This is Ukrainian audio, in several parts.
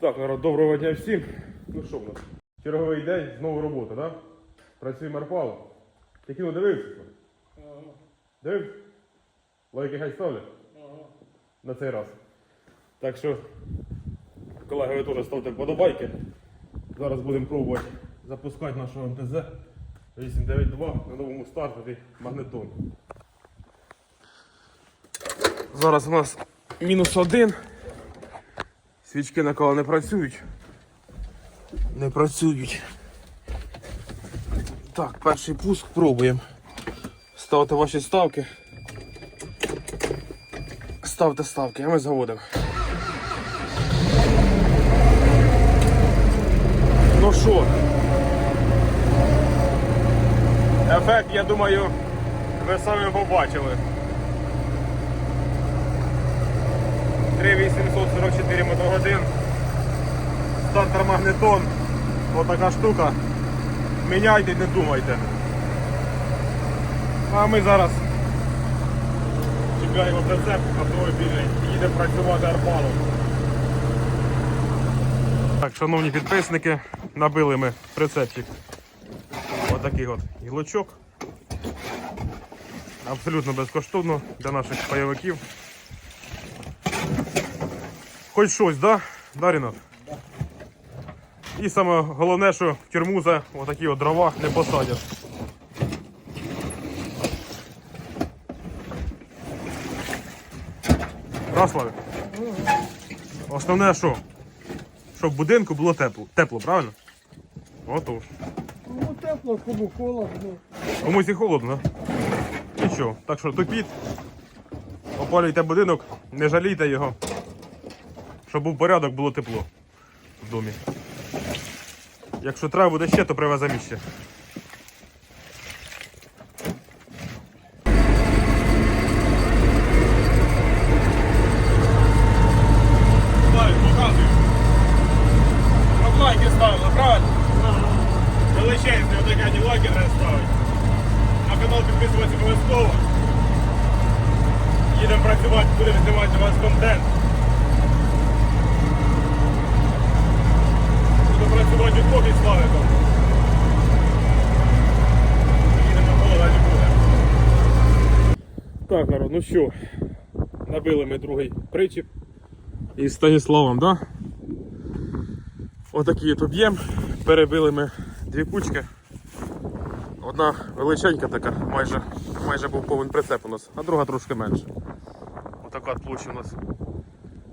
Так, народ, доброго дня всім. Ну що в нас? Черговий день, знову робота, так? Да? Працюємо арпалом. Ти кіно дивився? Дивився? Лайки хай ставлять? На цей раз. Так що, колеги, ви теж ставте вподобайки. Зараз будемо пробувати запускати нашого МТЗ 892 на новому старті магнетон. Зараз у нас мінус один. Свічки на кого не працюють. Не працюють. Так, перший пуск пробуємо. Ставте ваші ставки. Ставте ставки, а ми заводимо. Ну що? Ефект, я думаю, ви самі побачили. 3844 мотогодин. Стартер магнетон. Отака штука. Міняйте, не думайте. А ми зараз чекаємо прицеп автомобільний і їдемо працювати арпалом. Так, шановні підписники, набили ми прицепчик. Отакий от гілочок. Абсолютно безкоштовно для наших пайовиків. Хоч щось, да? Да, Рінат? І саме головне, що в тюрму за отакі от дрова не посадять. Раславі? Основне що? Щоб в будинку було тепло. Тепло, правильно? Отож. Ну тепло, кому холодно. Комусь і холодно, да? Нічого. Так що тупіть, опалюйте будинок, не жалійте його. Щоб був порядок, було тепло в домі. Якщо треба буде ще, то привеземо ще. Підписуватися обов'язково. Їдемо працювати, будемо знімати для вас контент. Буду працювати від поки славиком. Їдемо голода не буде. Так, народ, ну що, набили ми другий причіп. Із Станіславом, так? Да? Отакий от об'єм. Перебили ми дві кучки. Одна величенька така, майже, майже був повен прицеп у нас, а друга трошки менше. Отака от у нас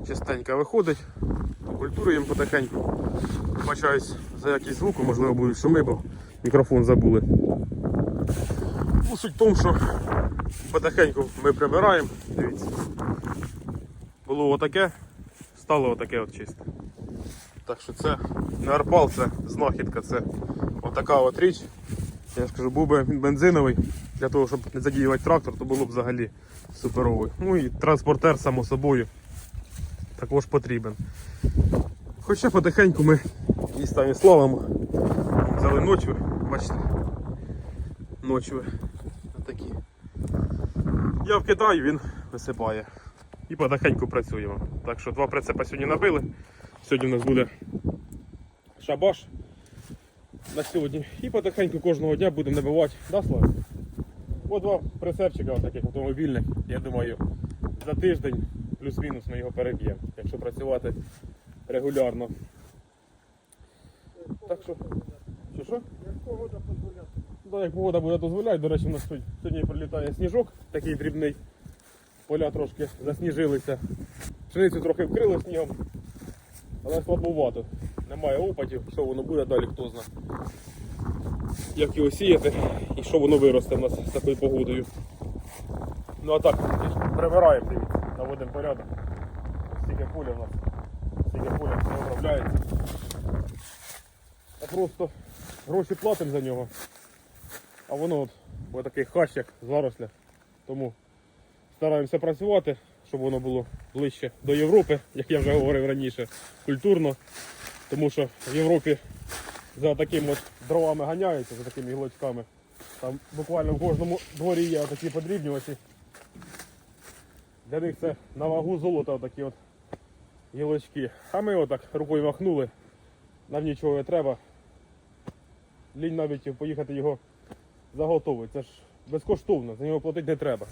частенько виходить. Культуруємо потихеньку. Вибачаюсь за якість звуку, можливо будуть шуми, бо мікрофон забули. Ну, суть в тому, що потихеньку ми прибираємо. Дивіться. Було отаке, стало отаке от чисте. Так що це не арпал, це знахідка, це отака от річ. Я скажу, був би бензиновий, для того, щоб не задіювати трактор, то було б взагалі суперовий. Ну і транспортер, само собою, також потрібен. Хоча потихеньку ми і Станіславом взяли ночі, бачите, ночі такі. Я вкидаю, він висипає. І потихеньку працюємо. Так що два прицепа сьогодні набили. Сьогодні у нас буде шабаш на сьогодні. І потихеньку кожного дня будемо набивати. Да, Слава? О, два прицепчика таких автомобільних. Я думаю, за тиждень плюс-мінус ми його переб'ємо, якщо працювати регулярно. Так що, що що? Як погода дозволяє. Да, як погода буде дозволяти, до речі, у нас сьогодні- прилітає сніжок, такий дрібний. Поля трошки засніжилися. Пшеницю трохи вкрили снігом, але слабовато. Немає опадів, що воно буде далі, хто знає. Як його сіяти і що воно виросте в нас з такою погодою. Ну а так, прибираємо, наводимо порядок. Стільки поля в нас, стільки поля все обробляється. А просто гроші платимо за нього. А воно от в таких хащах, зарослях. Тому стараємося працювати, щоб воно було ближче до Європи, як я вже говорив раніше, культурно. Тому що в Європі за такими от дровами ганяються, за такими гілочками. Там буквально в кожному дворі є такі подрібнювачі. Для них це на вагу золота такі от гілочки. А ми отак рукою махнули. Нам нічого не треба. Лінь навіть поїхати його заготовити. Це ж безкоштовно, за нього платити не треба.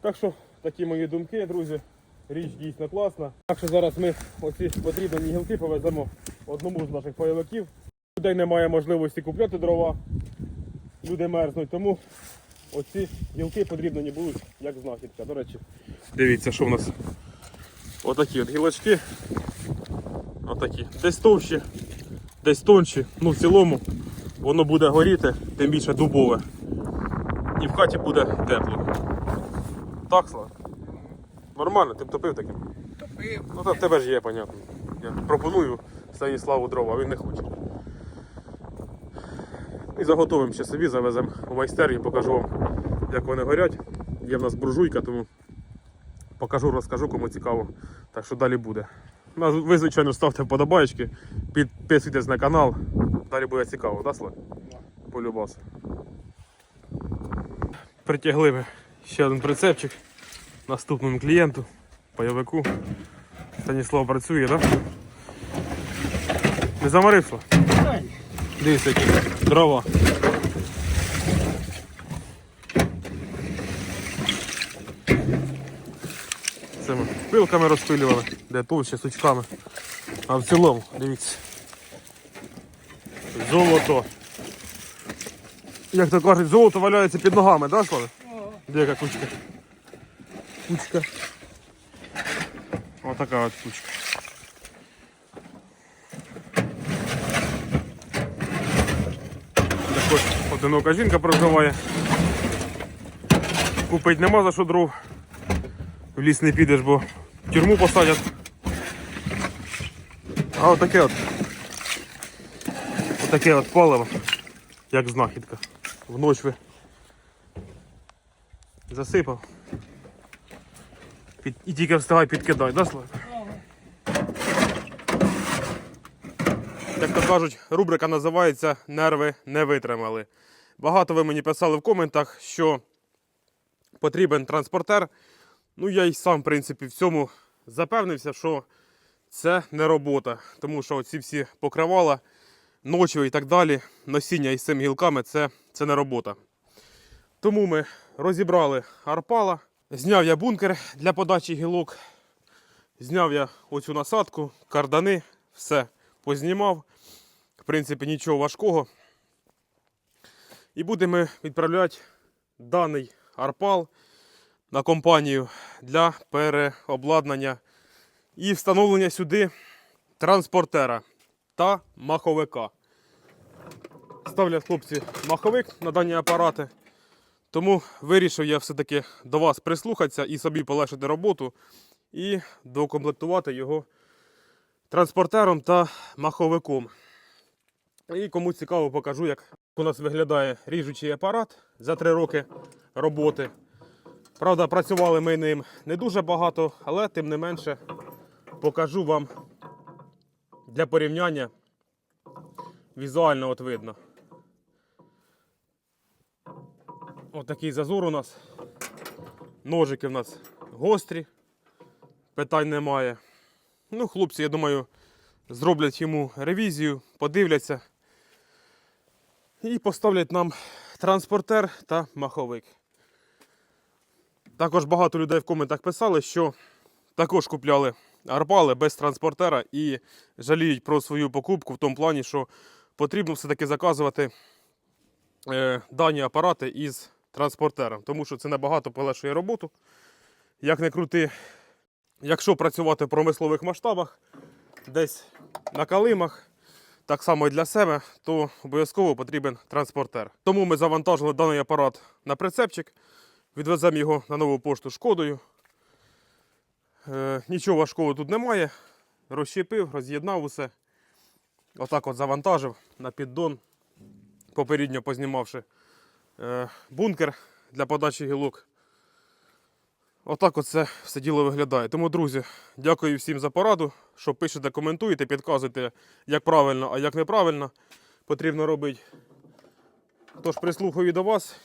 Так що такі мої думки, друзі. Річ дійсно класна. Так що зараз ми оці потрібні гілки повеземо одному з наших пайовиків. Людей немає можливості купляти дрова. Люди мерзнуть, тому оці гілки потрібні будуть як знахідка. До речі, дивіться, що в нас. Отакі от гілочки. Отакі. Десь товщі, десь тонші. Ну в цілому воно буде горіти, тим більше дубове. І в хаті буде тепло. Так, Слава? Нормально, ти б топив таким? Топив. Ну так в тебе ж є, понятно. Я пропоную Станіславу дрова, а він не хоче. І заготовимо ще собі, завеземо у майстерню, покажу вам, як вони горять. Є в нас буржуйка, тому покажу, розкажу, кому цікаво. Так що далі буде. Ну, Ви, звичайно, ставте вподобайки, підписуйтесь на канал. Далі буде цікаво, да, Слав? Полюбас. Притягли ми ще один прицепчик наступному клієнту, пайовику. Станіслав працює, так? Да? Не заморив, Слав? Дивіться, які дрова. Це ми пилками розпилювали, де товще сучками. А в цілому, дивіться. Золото. Як то кажуть, золото валяється під ногами, да, Слава? Де кучка? Кучка. Отака от кучка. Так ось одинока жінка проживає. Купить нема за що дров. В ліс не підеш, бо тюрму посадять. А отаке от. Отаке от паливо, як знахідка. Вночі ви засипав. Під... І тільки вставай підкидай, да, Слава? Як то кажуть, рубрика називається Нерви не витримали. Багато ви мені писали в коментах, що потрібен транспортер. Ну, я й сам, в принципі, в цьому запевнився, що це не робота. Тому що ці всі покривала, ночі і так далі, носіння із цими гілками це, це не робота. Тому ми розібрали арпала, зняв я бункер для подачі гілок, зняв я оцю насадку, кардани, все познімав. В принципі, нічого важкого. І будемо відправляти даний арпал на компанію для переобладнання і встановлення сюди транспортера та маховика. Ставлять хлопці маховик на дані апарати. Тому вирішив я все-таки до вас прислухатися і собі полегшити роботу і докомплектувати його транспортером та маховиком. І кому цікаво, покажу, як у нас виглядає ріжучий апарат за 3 роки роботи. Правда, працювали ми ним не дуже багато, але тим не менше покажу вам для порівняння візуально от видно. Отакий зазор у нас. Ножики в нас гострі, питань немає. Ну, хлопці, я думаю, зроблять йому ревізію, подивляться і поставлять нам транспортер та маховик. Також багато людей в коментах писали, що також купляли арпали без транспортера і жаліють про свою покупку в тому плані, що потрібно все-таки заказувати е, дані апарати із транспортером, тому що це набагато полегшує роботу. Як не крути, якщо працювати в промислових масштабах, десь на калимах, так само і для себе, то обов'язково потрібен транспортер. Тому ми завантажили даний апарат на прицепчик, відвеземо його на нову пошту шкодою. Е, нічого важкого тут немає. Розщепив, роз'єднав усе. Отак от завантажив на піддон, попередньо познімавши е, бункер для подачі гілок. Отак оце все діло виглядає. Тому, друзі, дякую всім за пораду, що пишете, коментуєте, підказуєте, як правильно, а як неправильно потрібно робити. Тож прислухаю до вас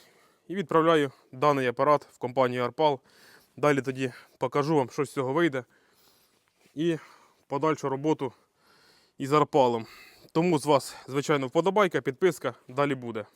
і відправляю даний апарат в компанію Арпал. Далі тоді покажу вам, що з цього вийде. І подальшу роботу із Арпалом. Тому з вас, звичайно, вподобайка, підписка, далі буде.